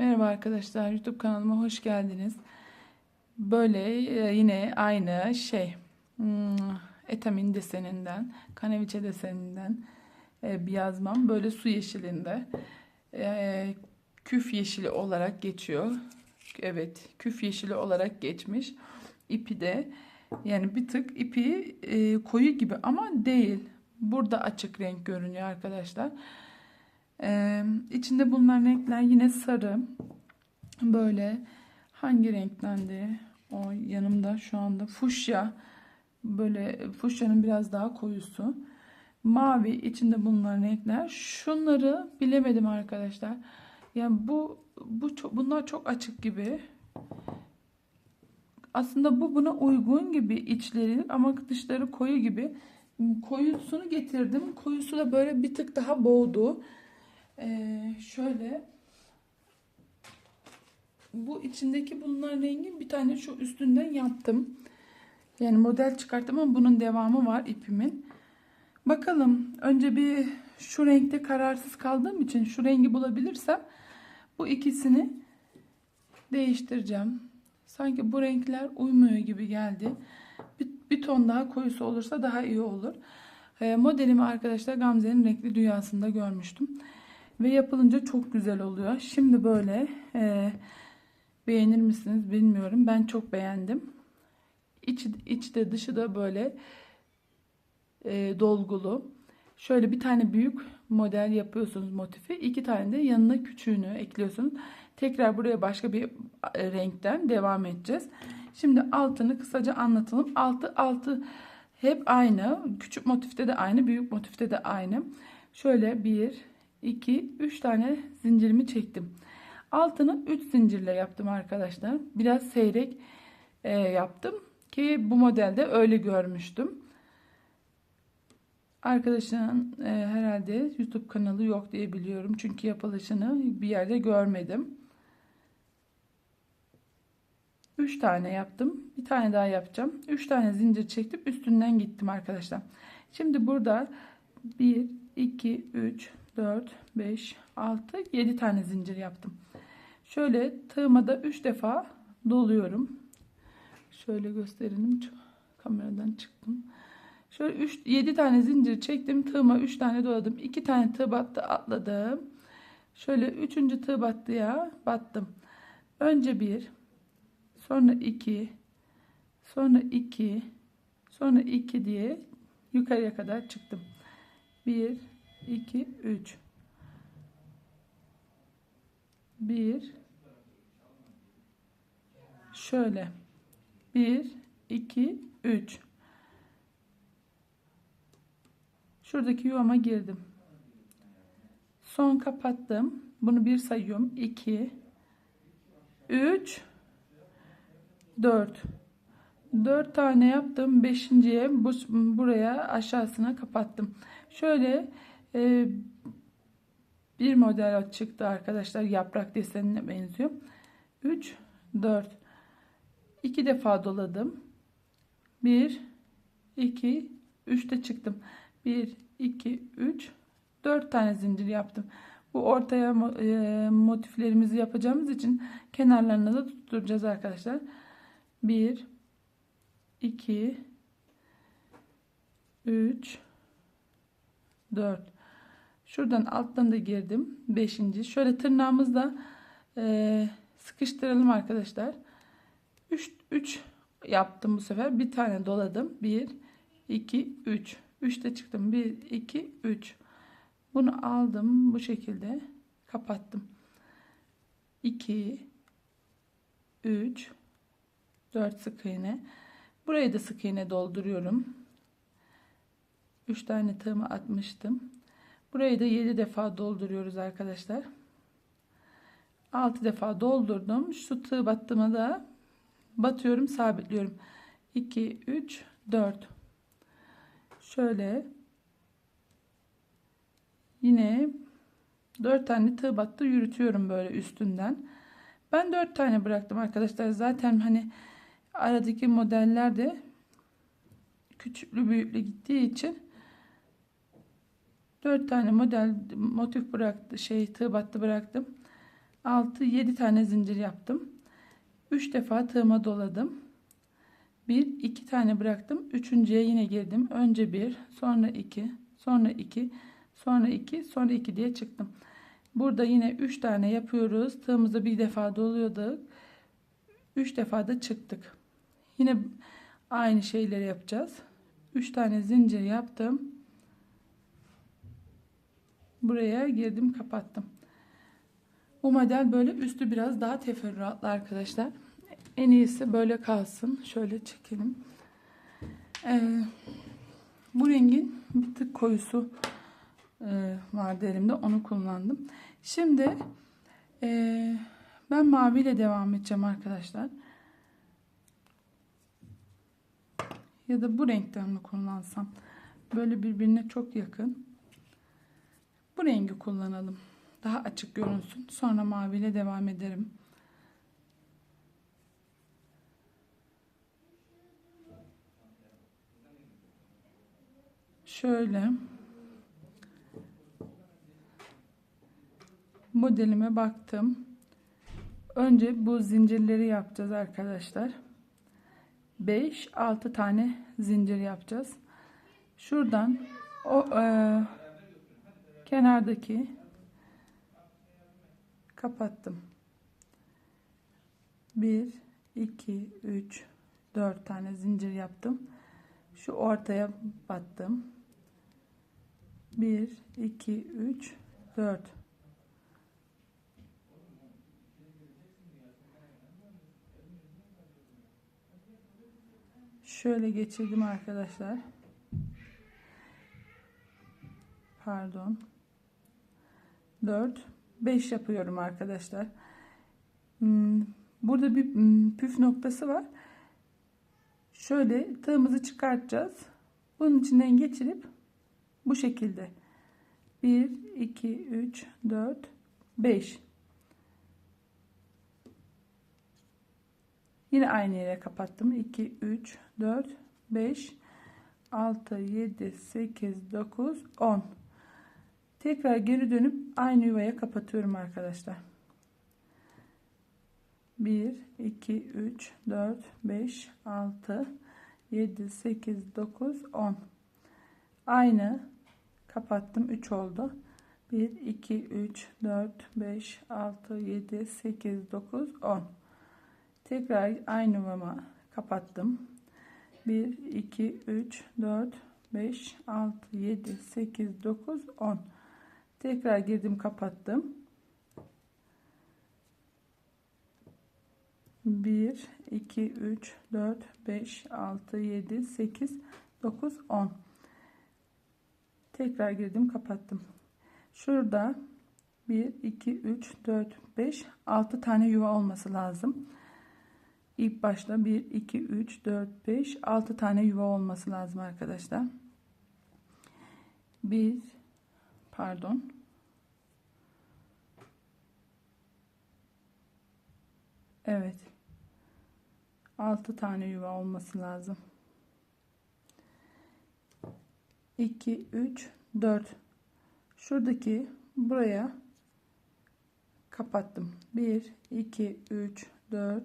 Merhaba arkadaşlar, YouTube kanalıma hoş geldiniz. Böyle e, yine aynı şey, hmm, etamin deseninden, kaneviçe deseninden e, bir yazmam. Böyle su yeşilinde, e, küf yeşili olarak geçiyor. Evet, küf yeşili olarak geçmiş. İpi de yani bir tık ipi koyu gibi ama değil. Burada açık renk görünüyor arkadaşlar. Ee, içinde bulunan renkler yine sarı. Böyle hangi renklendi? O yanımda şu anda fuşya. Böyle fuşyanın biraz daha koyusu. Mavi içinde bulunan renkler. Şunları bilemedim arkadaşlar. Yani bu bu çok, bunlar çok açık gibi. Aslında bu buna uygun gibi içleri ama dışları koyu gibi. Koyusunu getirdim. Koyusu da böyle bir tık daha boğdu. Ee, şöyle bu içindeki bunların rengi bir tane şu üstünden yaptım. Yani model çıkarttım ama bunun devamı var ipimin. Bakalım önce bir şu renkte kararsız kaldığım için şu rengi bulabilirsem bu ikisini değiştireceğim. Sanki bu renkler uymuyor gibi geldi. Bir, bir ton daha koyusu olursa daha iyi olur. Ee, modelimi arkadaşlar Gamze'nin renkli dünyasında görmüştüm. Ve yapılınca çok güzel oluyor. Şimdi böyle e, beğenir misiniz bilmiyorum. Ben çok beğendim. İçi, içi de dışı da böyle e, dolgulu. Şöyle bir tane büyük model yapıyorsunuz motifi. iki tane de yanına küçüğünü ekliyorsunuz. Tekrar buraya başka bir e, renkten devam edeceğiz. Şimdi altını kısaca anlatalım. Altı altı hep aynı. Küçük motifte de aynı, büyük motifte de aynı. Şöyle bir, 2, 3 tane zincirimi çektim. Altını 3 zincirle yaptım arkadaşlar. Biraz seyrek e, yaptım ki bu modelde öyle görmüştüm. Arkadaşın e, herhalde YouTube kanalı yok diye biliyorum. Çünkü yapılışını bir yerde görmedim. 3 tane yaptım. Bir tane daha yapacağım. 3 tane zincir çektim. Üstünden gittim arkadaşlar. Şimdi burada 1, 2, 3, 4, 5, 6, 7 tane zincir yaptım. Şöyle tığıma da 3 defa doluyorum. Şöyle gösterelim. Kameradan çıktım. Şöyle 3 7 tane zincir çektim. Tığıma 3 tane doladım. 2 tane tığ battı atladım. Şöyle 3. tığ battıya battım. Önce 1, sonra 2, sonra 2, sonra 2 diye yukarıya kadar çıktım. 1 2 3 1 şöyle. 1 2 3 şuradaki yuvama girdim. Son kapattım. Bunu bir sayıyorum. 2 3 4 4 tane yaptım. Beşinciye bu, buraya aşağısına kapattım. Şöyle e, bir model çıktı arkadaşlar. Yaprak desenine benziyor. 3, 4. 2 defa doladım. 1, 2, 3 de çıktım. 1, 2, 3, 4 tane zincir yaptım. Bu ortaya e, motiflerimizi yapacağımız için kenarlarına da tutturacağız arkadaşlar. 1, 2, 3, 4. Şuradan alttan da girdim. 5. Şöyle tırnağımızla e, sıkıştıralım arkadaşlar. 3 3 yaptım bu sefer. Bir tane doladım. 1 2 3. 3 de çıktım. 1 2 3. Bunu aldım bu şekilde kapattım. 2 3 4 sık iğne. Burayı da sık iğne dolduruyorum. 3 tane tığımı atmıştım. Burayı da 7 defa dolduruyoruz arkadaşlar. 6 defa doldurdum. Şu tığ battığıma da batıyorum, sabitliyorum. 2 3 4 Şöyle yine 4 tane tığ battı yürütüyorum böyle üstünden. Ben 4 tane bıraktım arkadaşlar. Zaten hani aradaki modeller de küçüklü büyüklü gittiği için 4 tane model motif bıraktı şey tığ battı bıraktım 6 7 tane zincir yaptım. 3 defa tığıma doladım. 1 2 tane bıraktım. Üçüncüye yine girdim. Önce 1, sonra 2, sonra 2, sonra 2, sonra 2 diye çıktım. Burada yine 3 tane yapıyoruz. Tığımızı bir defa doluyorduk. 3 defa da çıktık. Yine aynı şeyleri yapacağız. 3 tane zincir yaptım. Buraya girdim, kapattım. Bu model böyle üstü biraz daha teferruatlı arkadaşlar. En iyisi böyle kalsın. Şöyle çekelim. Ee, bu rengin bir tık koyusu e, vardı elimde. Onu kullandım. Şimdi e, ben maviyle devam edeceğim arkadaşlar. Ya da bu renkten mi kullansam? Böyle birbirine çok yakın. Bu rengi kullanalım. Daha açık görünsün. Sonra maviyle devam ederim. Şöyle modelime baktım. Önce bu zincirleri yapacağız arkadaşlar. 5 6 tane zincir yapacağız. Şuradan o e, kenardaki kapattım. 1 2 3 4 tane zincir yaptım. Şu ortaya battım. 1 2 3 4 Şöyle geçirdim arkadaşlar. Pardon. 4 5 yapıyorum arkadaşlar. Hmm, burada bir hmm, püf noktası var. Şöyle tığımızı çıkartacağız. Bunun içinden geçirip bu şekilde 1 2 3 4 5 Yine aynı yere kapattım. 2 3 4 5 6 7 8 9 10 Tekrar geri dönüp aynı yuvaya kapatıyorum arkadaşlar. 1 2 3 4 5 6 7 8 9 10 aynı. Kapattım. 3 oldu. 1 2 3 4 5 6 7 8 9 10 tekrar aynı yuvama kapattım. 1 2 3 4 5 6 7 8 9 10 tekrar girdim kapattım. 1 2 3 4 5 6 7 8 9 10 tekrar girdim kapattım. Şurada 1 2 3 4 5 6 tane yuva olması lazım. İlk başta 1 2 3 4 5 6 tane yuva olması lazım arkadaşlar. 1 pardon. Evet. 6 tane yuva olması lazım. 2 3 4 şuradaki buraya kapattım. 1 2 3 4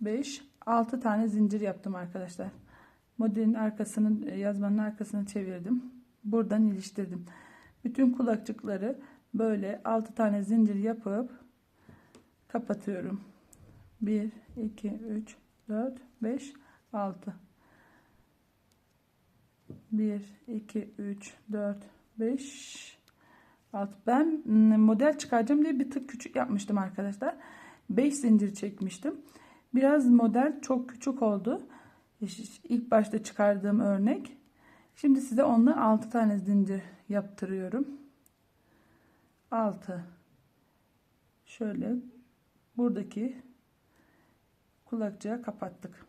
5 6 tane zincir yaptım arkadaşlar. Modelin arkasını yazmanın arkasını çevirdim. Buradan iliştirdim bütün kulakçıkları böyle 6 tane zincir yapıp kapatıyorum. 1 2 3 4 5 6 1 2 3 4 5 6 ben model çıkaracağım diye bir tık küçük yapmıştım arkadaşlar. 5 zincir çekmiştim. Biraz model çok küçük oldu. İlk başta çıkardığım örnek şimdi size onunla 6 tane zincir yaptırıyorum. 6 şöyle buradaki kulakçığa kapattık.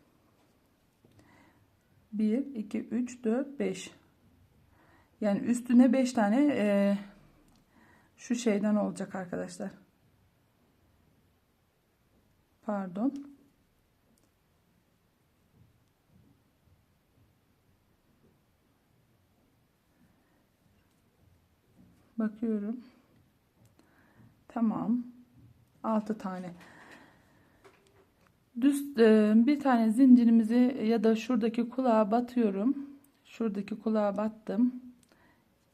1 2 3 4 5 yani üstüne 5 tane e, şu şeyden olacak arkadaşlar. Pardon bakıyorum tamam 6 tane. Düz e, bir tane zincirimizi ya da şuradaki kulağa batıyorum. Şuradaki kulağa battım.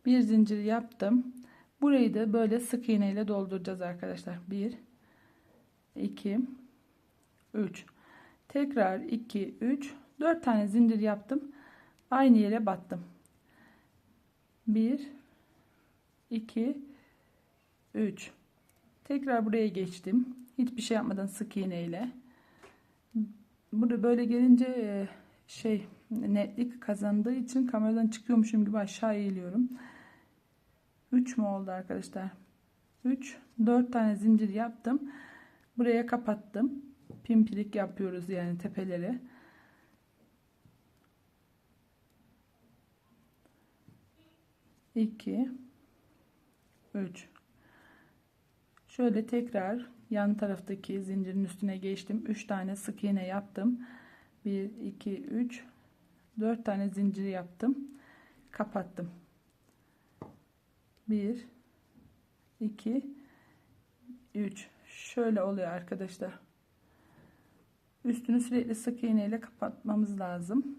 Bir zincir yaptım. Burayı da böyle sık iğne ile dolduracağız arkadaşlar. 1 2 3 tekrar 2 3 4 tane zincir yaptım. Aynı yere battım. 1 2 3 tekrar buraya geçtim. Hiçbir şey yapmadan sık iğne ile. Burada böyle gelince e, şey netlik kazandığı için kameradan çıkıyormuşum gibi aşağı eğiliyorum. 3 mü oldu arkadaşlar? 3 4 tane zincir yaptım. Buraya kapattım. Pimpirik yapıyoruz yani tepeleri. İki, üç. Şöyle tekrar yan taraftaki zincirin üstüne geçtim. Üç tane sık iğne yaptım. Bir, iki, üç, dört tane zincir yaptım. Kapattım. Bir, iki, üç. Şöyle oluyor arkadaşlar. Üstünü sürekli sık iğne ile kapatmamız lazım.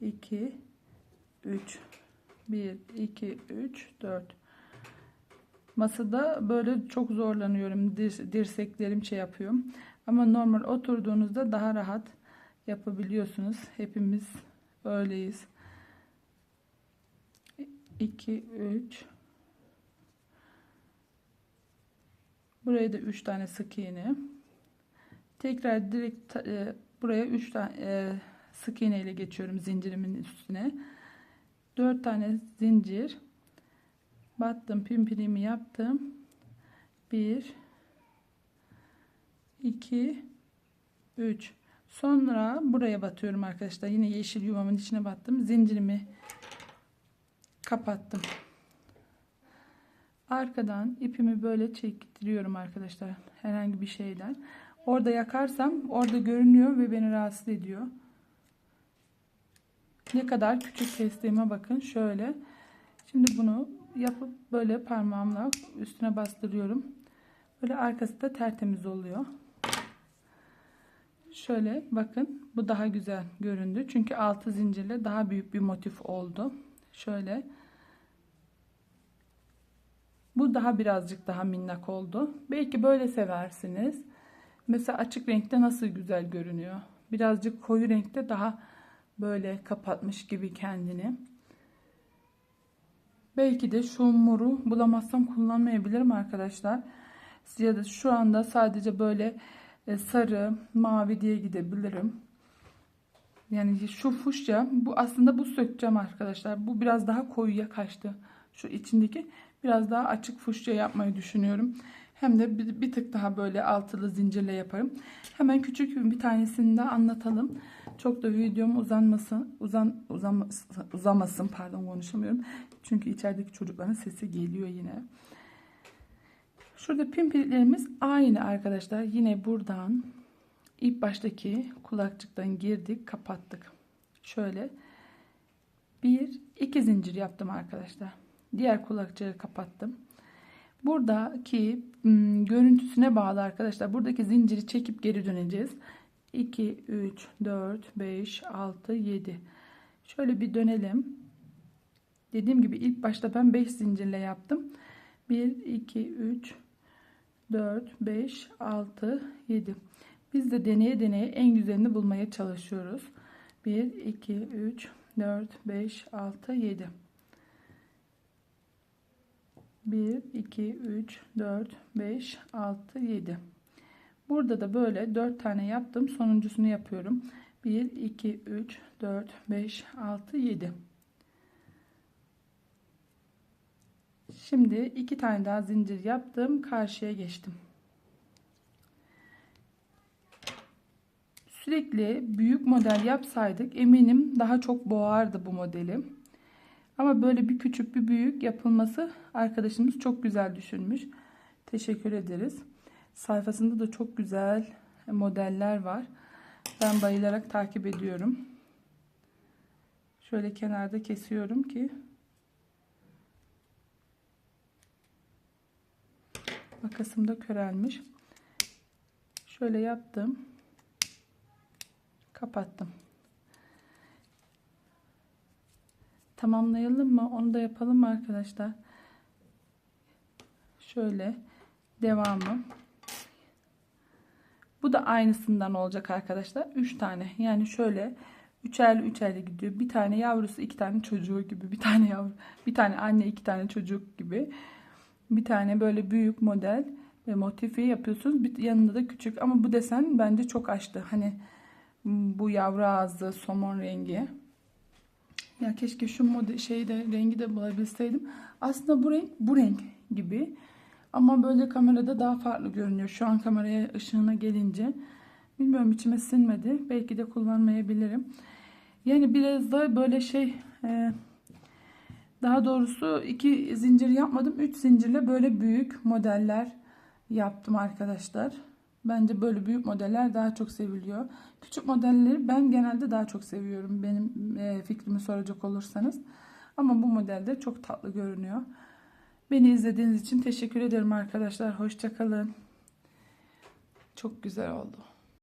2 3 1 2 3 4 Masada böyle çok zorlanıyorum. Dir, dirseklerim şey yapıyorum. Ama normal oturduğunuzda daha rahat yapabiliyorsunuz. Hepimiz öyleyiz. 2 3 Buraya da 3 tane sık iğne. Tekrar direkt e, buraya 3 tane e, sık iğne ile geçiyorum zincirimin üstüne. 4 tane zincir. Battım, pimpirimi yaptım. 1 2 3 Sonra buraya batıyorum arkadaşlar. Yine yeşil yuvamın içine battım. Zincirimi kapattım. Arkadan ipimi böyle çektiriyorum arkadaşlar. Herhangi bir şeyden. Orada yakarsam orada görünüyor ve beni rahatsız ediyor. Ne kadar küçük kestiğime bakın. Şöyle. Şimdi bunu yapıp böyle parmağımla üstüne bastırıyorum. Böyle arkası da tertemiz oluyor. Şöyle bakın. Bu daha güzel göründü. Çünkü altı zincirle daha büyük bir motif oldu. Şöyle. Bu daha birazcık daha minnak oldu. Belki böyle seversiniz. Mesela açık renkte nasıl güzel görünüyor. Birazcık koyu renkte daha böyle kapatmış gibi kendini. Belki de şu moru bulamazsam kullanmayabilirim arkadaşlar. Ya da şu anda sadece böyle e, sarı, mavi diye gidebilirim. Yani şu fuşya bu aslında bu sökeceğim arkadaşlar. Bu biraz daha koyuya kaçtı. Şu içindeki biraz daha açık fuşya yapmayı düşünüyorum. Hem de bir, bir tık daha böyle altılı zincirle yaparım. Hemen küçük bir tanesini de anlatalım. Çok da videom uzanmasın, uzan, uzamasın, uzamasın pardon konuşamıyorum. Çünkü içerideki çocukların sesi geliyor yine. Şurada pimpiriklerimiz aynı arkadaşlar. Yine buradan ilk baştaki kulakçıktan girdik, kapattık. Şöyle bir iki zincir yaptım arkadaşlar. Diğer kulakçığı kapattım. Buradaki ım, görüntüsüne bağlı arkadaşlar. Buradaki zinciri çekip geri döneceğiz. 2, 3, 4, 5, 6, 7. Şöyle bir dönelim. Dediğim gibi ilk başta ben 5 zincirle yaptım. 1, 2, 3, 4, 5, 6, 7. Biz de deneye deneye en güzelini bulmaya çalışıyoruz. 1, 2, 3, 4, 5, 6, 7. 1, 2, 3, 4, 5, 6, 7. Burada da böyle 4 tane yaptım. Sonuncusunu yapıyorum. 1, 2, 3, 4, 5, 6, 7. Şimdi iki tane daha zincir yaptım. Karşıya geçtim. Sürekli büyük model yapsaydık eminim daha çok boğardı bu modeli. Ama böyle bir küçük bir büyük yapılması arkadaşımız çok güzel düşünmüş. Teşekkür ederiz. Sayfasında da çok güzel modeller var. Ben bayılarak takip ediyorum. Şöyle kenarda kesiyorum ki makasım da körelmiş. Şöyle yaptım. Kapattım. Tamamlayalım mı? Onu da yapalım mı arkadaşlar? Şöyle devamı. Bu da aynısından olacak arkadaşlar. 3 tane. Yani şöyle üçerli üçerli gidiyor. Bir tane yavrusu, iki tane çocuğu gibi. Bir tane yavru, bir tane anne, iki tane çocuk gibi. Bir tane böyle büyük model ve motifi yapıyorsunuz. Bir yanında da küçük ama bu desen bence çok açtı. Hani bu yavru ağzı somon rengi. Ya keşke şu model şeyde rengi de bulabilseydim. Aslında bu renk bu renk gibi. Ama böyle kamerada daha farklı görünüyor. Şu an kameraya ışığına gelince. Bilmiyorum içime sinmedi. Belki de kullanmayabilirim. Yani biraz da böyle şey e, daha doğrusu iki zincir yapmadım. Üç zincirle böyle büyük modeller yaptım arkadaşlar. Bence böyle büyük modeller daha çok seviliyor. Küçük modelleri ben genelde daha çok seviyorum. Benim e, fikrimi soracak olursanız. Ama bu modelde çok tatlı görünüyor. Beni izlediğiniz için teşekkür ederim arkadaşlar. Hoşçakalın. Çok güzel oldu.